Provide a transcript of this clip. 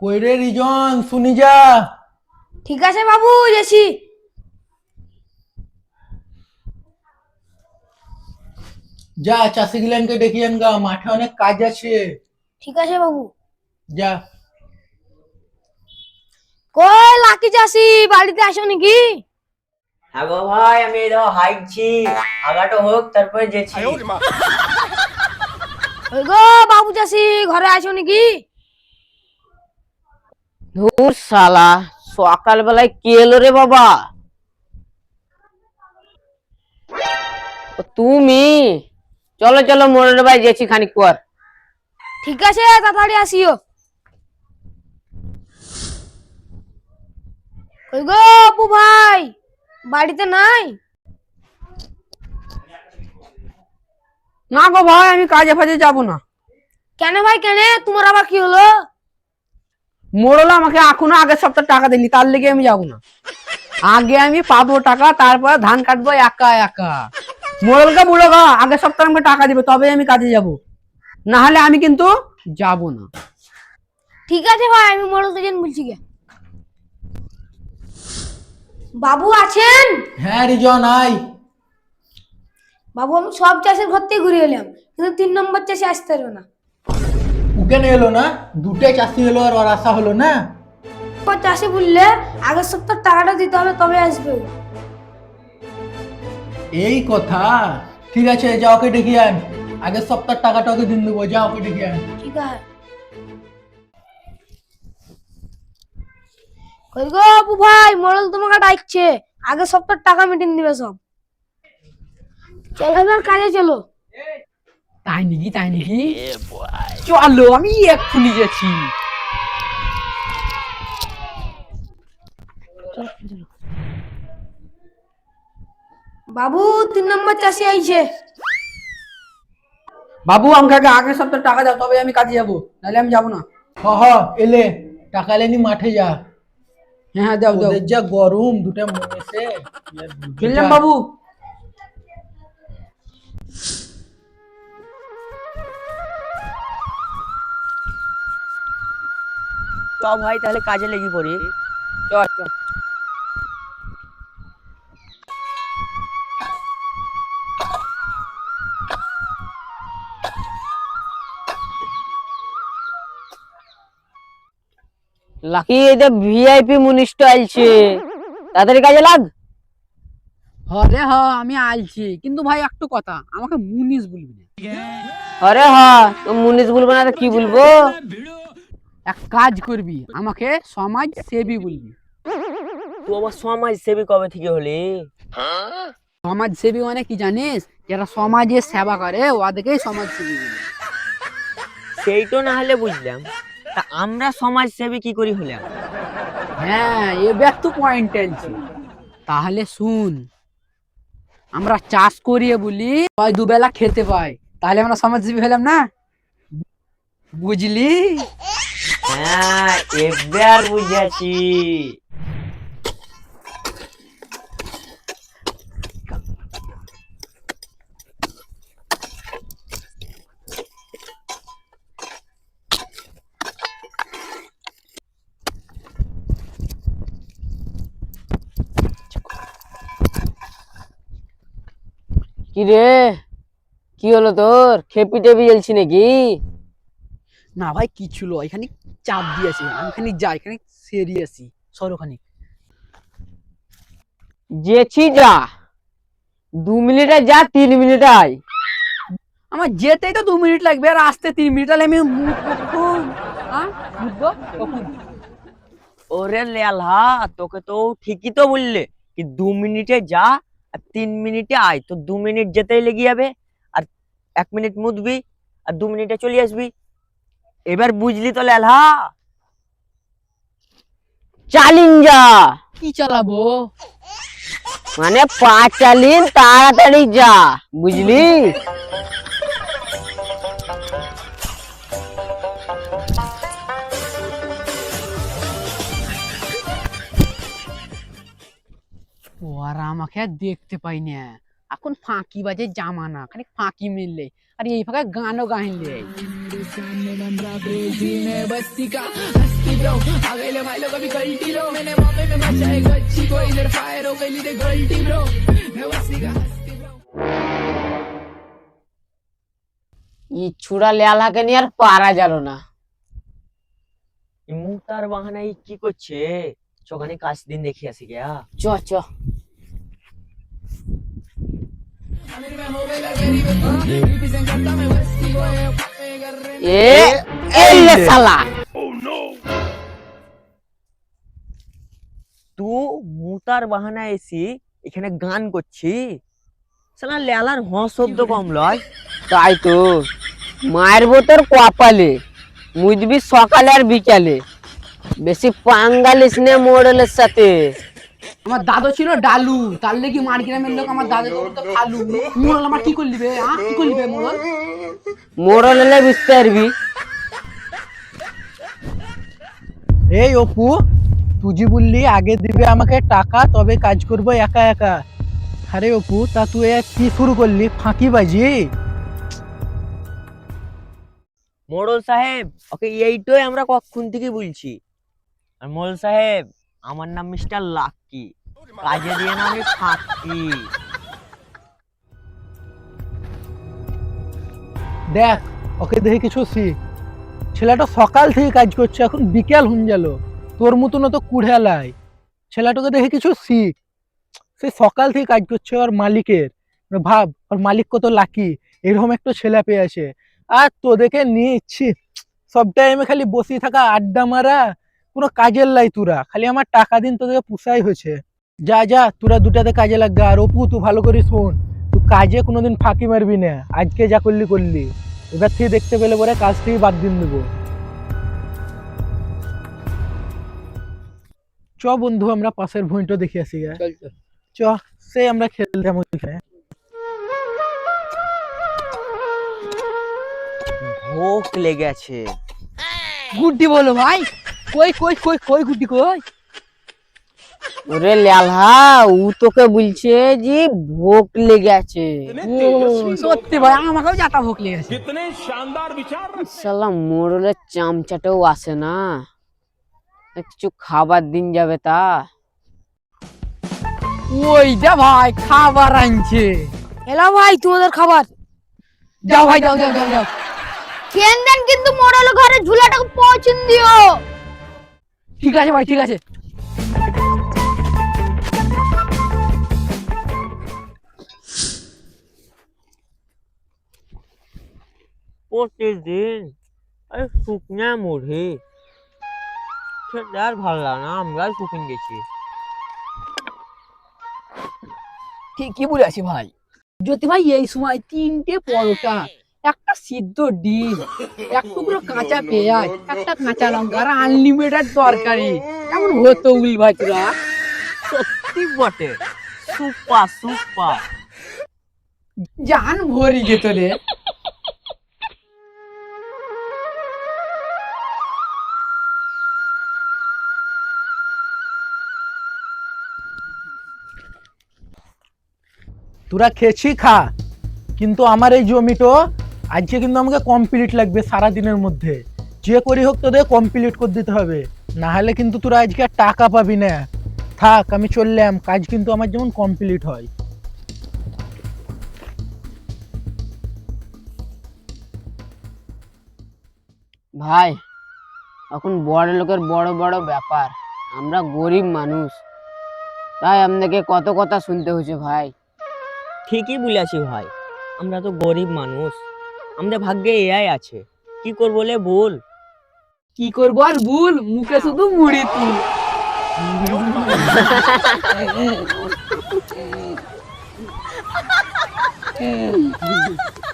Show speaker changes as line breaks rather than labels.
কই রে রিজন শুনি যা।
ঠিক আছে বাবু গেছি
যা চাষি গিলানকে ডেকে আন গা মাঠে অনেক কাজ আছে।
ঠিক আছে বাবু।
যা।
কই লাকি চাষি বাড়িতে আসো নাকি?
হ্যাঁ গো ভাই আমি এই দেখো হাইটছি আগাটা হোক তারপরে যেছি
ওই গো বাবু চাষি ঘরে আসো নাকি?
ধুর শালা সকাল বেলায় কে এলো রে বাবা? তুমি? চলো চলো মোড়ের ভাই গেছি খানিক পর।
ঠিক আছে তাড়াতাড়ি আসিও। ওই গো অপু ভাই? বাড়িতে নাই?
না গো ভাই আমি কাজে ফাজে যাব না।
কেন ভাই কেন? তোমার আবার কি হলো?
মোড়লা আমাকে এখনও আগের সপ্তাহ টাকা দেয়নি তার লেগে আমি যাব না। আগে আমি পাবো টাকা তারপর ধান কাটবো একা একা। মোড়লকে বুড়ো গা আগের সপ্তাহে আমাকে টাকা দিবে তবে আমি কাজে যাব। না হলে আমি কিন্তু যাব না।
ঠিক আছে ভাই আমি মোড়ল থেকে বলছি গে। বাবু আছেন?
হ্যাঁ রিজন আই
বাবু আমি সব চাষের ঘর থেকে ঘুরে এলাম কিন্তু তিন নম্বর চাষে আসতে পারবে না।
কেন এলো না দুটাই চাষি এলো আর ওর আশা হলো না।
চাষি বললে আগের সপ্তাহ টাকাটা দিতে হবে তবে আসবে।
এই কথা? ঠিক আছে যা ওকে ডেকে আন। আগের সপ্তাহ টাকাটা ওকে দিন দেবো যা ওকে ডেকে আন।
ঠিক আছে। কই গো অপু ভাই মোড়ল তোমাকে ডাকছে। আগের সপ্তাহ টাকা মিটিং দিবে সব। চলো এবার কাজে চলো।
তাই নাকি তাই নাকি? চলো আমি এক্ষুনি গেছি।
বাবু তিন নম্বর চাষি আইছে।
বাবু আমাকে আগে আগের সপ্তাহে টাকা দাও তবে আমি কাজে যাব নাহলে আমি যাব না।
হ হ এলে টাকা এলেনি মাঠে যা।
হ্যাঁ হ্যাঁ দাও দাও।
যা গরম দুটা মনেছে
চললাম বাবু।
চ ভাই তাহলে কাজে লেগে পড়ি।
চল চল। লাকি যে ভিআইপি মুনিষ্ট আইছে তাদের কাজে লাগ।
হরে হ আমি আলছি কিন্তু ভাই একটু কথা আমাকে মুনিশ বলবি না।
আরে হ তো মুনিশ বলব না তো কি বলব?
এক কাজ করবি আমাকে সমাজ সেবী বলবি।
তুই আবার সমাজ সেবী কবে থেকে হলি?
সমাজ সেবী মানে কি জানিস? যারা সমাজের সেবা করে ওদেরকেই সমাজ সেবী বলে।
সেইটা না হলে বুঝলাম। তা আমরা সমাজ সেবী কি করি হলাম?
হ্যাঁ এবার তো পয়েন্ট আনছি তাহলে শুন আমরা চাষ করিয়ে বলি ওই দুবেলা খেতে পাই তাহলে আমরা সমাজসেবী হলাম না? বুঝলি?
হ্যাঁ এবার বুঝেছি
কি রে কি হলো তোর? খেপি টেপি জ্বলছি নাকি?
না ভাই কিছু লো এখানে চাপ দিয়েছে। আমি খানিক যাই এখানে সেরি আসি। সরো খানিক
যেছি যা। দু মিনিটে যা তিন মিনিটে আয়।
আমার যেতেই তো দু মিনিট লাগবে আর আসতে তিন মিনিট তাহলে আমি হ্যাঁ?
ওরে লেলহা তোকে তো ঠিকই তো বললে কি দু মিনিটে যা আর তিন মিনিটে আয়। তো দু মিনিট যেতেই লেগে যাবে আর এক মিনিট মুদবি আর দু মিনিটে চলে আসবি। এবার বুঝলি তো লেলহা।
চালিন যা
কি চালাবো?
মানে পা চালিন তাড়াতাড়ি যা বুঝলি?
ও আর আমাকে দেখতে পাই না। এখন ফাঁকি বাজে জামানা খালি ফাঁকি মিললে। আর এই ফাঁকা গানও গাইলে।
ই ছুড়া লেলাকে নিয়ে আর পারা গেল না।
এই মুতার বাহানায় কি করছে? চোখানে কাজ দিন দেখি আসি গিয়া
চ চ। এ এই শালা
তু মুতার বাহানায় এসি এখানে গান করছি। সালা লেলার হ শব্দ কম লয়।
তাই তো। মায়ের বোতর কপালে। মুজবি সকালে আর বিকালে। বেশি পাঙ্গালিস নে মোড়লের সাথে।
আমার দাদু ছিল ডালু। তার লেগে মার গ্রামের লোক আমার দাদু তো খালু। মোড়ল আমার কি করলি বে আ? কি করলি বে মোড়ল
মোড়ল এলে বুঝতে পারবি।
এই অপু তুই বললি আগে দিবে আমাকে টাকা তবে কাজ করব একা একা। আরে অপু তা তুই কি শুরু করলি? ফাঁকি বাজি?
মোড়ল সাহেব ওকে এইটাই আমরা কখন থেকে বলছি? আর মোড়ল সাহেব আমার নাম মিস্টার লাক্কি কাজে দিয়ে না আমি ফাঁকি
দেখ, ওকে দেখে কিছু শিখ ছেলেটা সকাল থেকে কাজ করছে, এখন বিকেল হন গেল তোর মতন তো কুড়েলাই ছেলেটাকে দেখে কিছু শিখ সে সকাল থেকে কাজ করছে ওর মালিকের। ভাব, ওর মালিক কত লাকি। এরকম একটা ছেলে পেয়ে আছে। আর তোদেরকে নিয়ে ইচ্ছি। সব টাইমে খালি বসে থাকা, আড্ডা মারা, কোনো কাজের লাই তোরা। খালি আমার টাকা দিন, তোদেরকে পুষাই হয়েছে। যা যা তোরা দুটাতে কাজে লাগবে। আর অপু তুই ভালো করে শোন। তুই কাজে কোনোদিন ফাঁকি মারবি না। আজকে যা করলি করলি। এবার থেকে দেখতে পেলে পরে কাজ থেকে বাদ দিন দেবো। চ বন্ধু আমরা পাশের ভুঁইটা দেখে আসি চ সে আমরা খেলতাম ওইখানে
ভোক লেগেছে।
গুড্ডি বলো ভাই। কই কই কই কই গুড্ডি কই?
ওরে লেলহা ও তোকে বলছে যে ভোক লেগে আছে
সত্যি ভাই আমাকেও যাতা ভোক লেগেছে।
শালা মোড়লের চামচাটাও আসে না। কিছু খাবার দিন যাবে তা।
ওইটা ভাই খাবার আনছে।
এলা ভাই তোমাদের খাবার।
যাও ভাই যাও যাও যাও যাও।
কেন দেন কিন্তু মোড়ল ঘরে ঝুলাটা পৌঁছন দিও।
ঠিক আছে ভাই ঠিক আছে।
প্রতিদিন আরে শুকনা মুড়ি। খেতে আর ভালো লাগে না আমরা শুকিয়ে গেছি।
ঠিকই বলে আছি ভাই। যদি ভাই এই সময় তিনটে পরোটা একটা সিদ্ধ ডিম এক টুকরো কাঁচা পেঁয়াজ একটা কাঁচা লঙ্কা আর আনলিমিটেড তরকারি। কেমন হতো উল ভাই তোরা?
সত্যি বটে। সুপার সুপার
জান ভরি যেত রে।
তোরা খেয়েছি খা। কিন্তু আমার এই জমিটো, আজকে কিন্তু আমাকে কমপ্লিট লাগবে সারা দিনের মধ্যে। যে করি হোক তোদের কমপ্লিট করে দিতে হবে। না হলে কিন্তু তোরা আজকে আর টাকা পাবি না। থাক, আমি চললাম। কাজ কিন্তু আমার যেমন কমপ্লিট হয়।
ভাই, এখন বড় লোকের বড় বড় ব্যাপার। আমরা গরিব মানুষ। তাই আপনাকে কত কথা শুনতে হয়েছে ভাই।
ঠিকই বলেছি ভাই আমরা তো গরিব মানুষ আমাদের ভাগ্যে এআই আছে কি করব বলে বল?
কি করব আর বল মুখে শুধু মুড়ি তুই